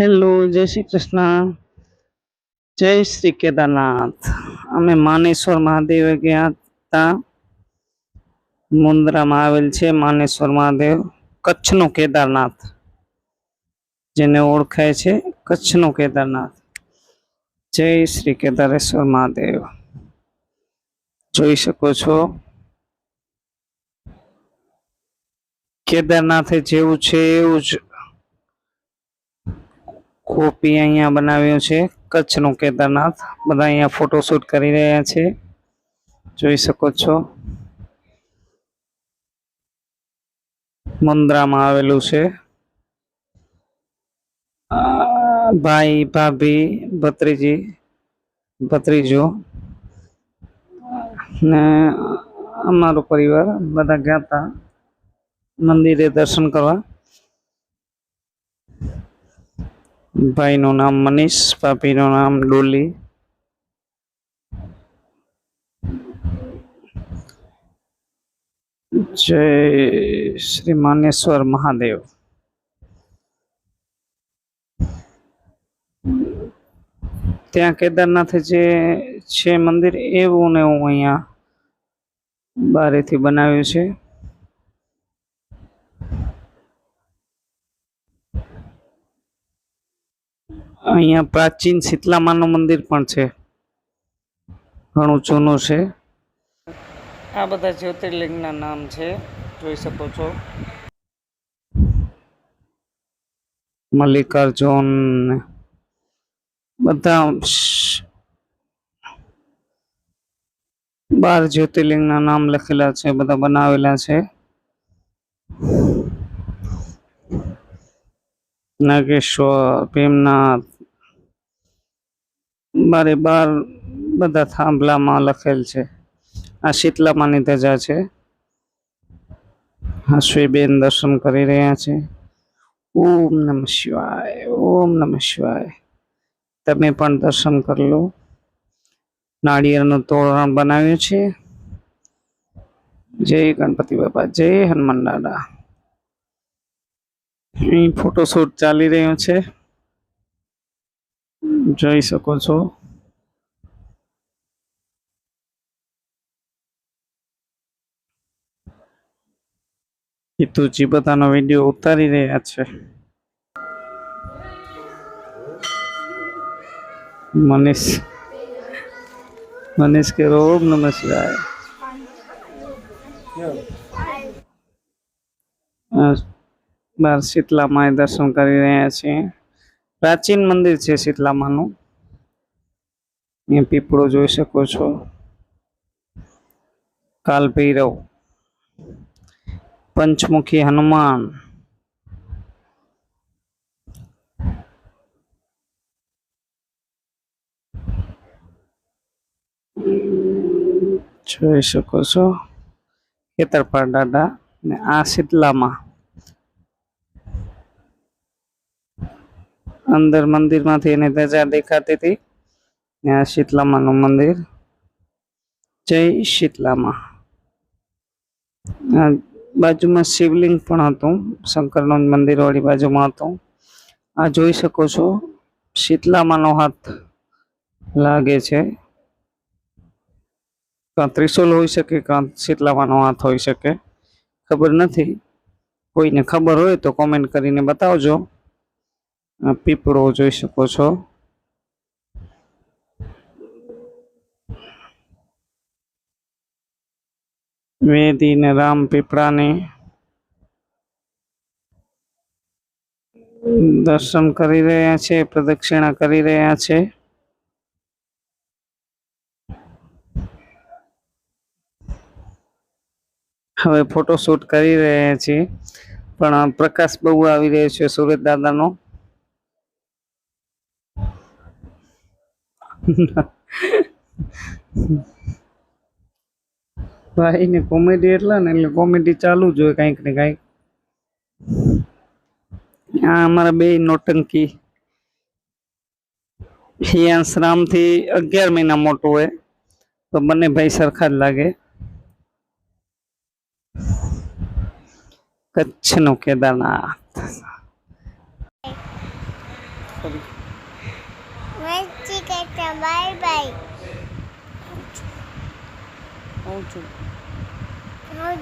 Hello, જય શ્રી કૃષ્ણ. જય શ્રી કેદારનાથ. અમે માનેશ્વર મહાદેવ ગયા હતા મુન્દ્રામાં આવેલ છે માનેશ્વર મહાદેવ કચ્છનું કેદારનાથ. જેને ઓળખાય છે કચ્છનું કેદારનાથ. જય શ્રી કેદારેશ્વર મહાદેવ. જોઈ શકો છો. કેદારનાથે જેવું છે એવું જ કોપી અહીંયા બનાવ્યું છે. કચ્છનું કેદારનાથ. બધા અહીંયા ફોટોશૂટ કરી રહ્યા છે. જોઈ શકો છો. મુન્દ્રામાં આવેલું છે. ભાઈ ભાભી ભત્રીજી, ભત્રીજો ને અમારો પરિવાર બધા ગયા હતા મંદિરે દર્શન કરવા. ભાઈનું નામ મનીષ, ભાભીનું નામ ડોલી. જય શ્રી માનેશ્વર મહાદેવ. ત્યાં કેદારનાથ જે છે મંદિર, એવું ને હું અહીંયા બારેથી બનાવ્યું છે. અહીંયા પ્રાચીન શીતલામાનું મંદિર પણ છે. ઘણું જૂનું છે. આ બધા જ્યોતિર્લિંગના નામ છે જોઈ શકો છો. મલ્લિકાર્જુન બધા બાર જ્યોતિર્લિંગના નામ લખેલા છે બધા બનાવેલા છે. નાગેશ્વર ભીમનાથ બારે બાર બધા થાંભલામાં લખેલ છે. આ શીતલામાની ધજા છે. હસવીબેન દર્શન કરી રહ્યા છે. ઓમ નમ શિવાય, ઓમ નમ શિવાય. તમે પણ દર્શન કરી લો. નાળિયેરનું તોરણ બનાવ્યું છે. જય ગણપતિ બાપા, જય હનુમાન દાદા. અહીં ફોટોશૂટ ચાલી રહ્યો છે. જોઈ શકો છો. હિતુજી બધાનો વીડિયો ઉતારી રહ્યા છે. મનીષ મનીષ કે રોમ નમઃ શિવાય બાર શીતલામાએ દર્શન કરી રહ્યા છીએ પ્રાચીન મંદિર છે શીતલામાનું. એ પીપળો જોઈ શકો છો. કાલ ભૈરવ પંચમુખી હનુમાન, જોઈ શકો છો. ખેતરપાળ દાદા ને આ શીતલામાં અંદર મંદિરમાંથી એની ધજા દેખાતી હતી. આ શીતલામાનું મંદિર. જય શીતલામાં. બાજુમાં શિવલિંગ પણ હતું. શંકરનું મંદિર વાળી બાજુમાં હતું. આ જોઈ શકો છો, શીતલામાનો હાથ લાગે છે. કાં ત્રિશુલ હોઈ શકે, કાં શીતલામાનો હાથ હોઈ શકે. ખબર નથી. કોઈને ખબર હોય તો કોમેન્ટ કરીને બતાવજો. પીપળો જોઈ શકો છો. વેદી ને રામ પીપળાની દર્શન કરી રહ્યા છે, પ્રદક્ષિણા કરી રહ્યા છે. હવે ફોટોશૂટ કરી રહ્યા છીએ, પણ પ્રકાશ બહુ આવી રહ્યો છે, સુરત દાદાનો. ભાઈ ને કોમેડી એટલા ને એટલે કોમેડી ચાલુ જ હોય કંઈક ને કંઈક. આ અમારા બે નોટંકી. હિયાંશ રામથી અગિયાર મહિના મોટું હોય. તો બંને ભાઈ સરખા જ લાગે. કચ્છનું કેદારનાથ. bye bye. Ouch.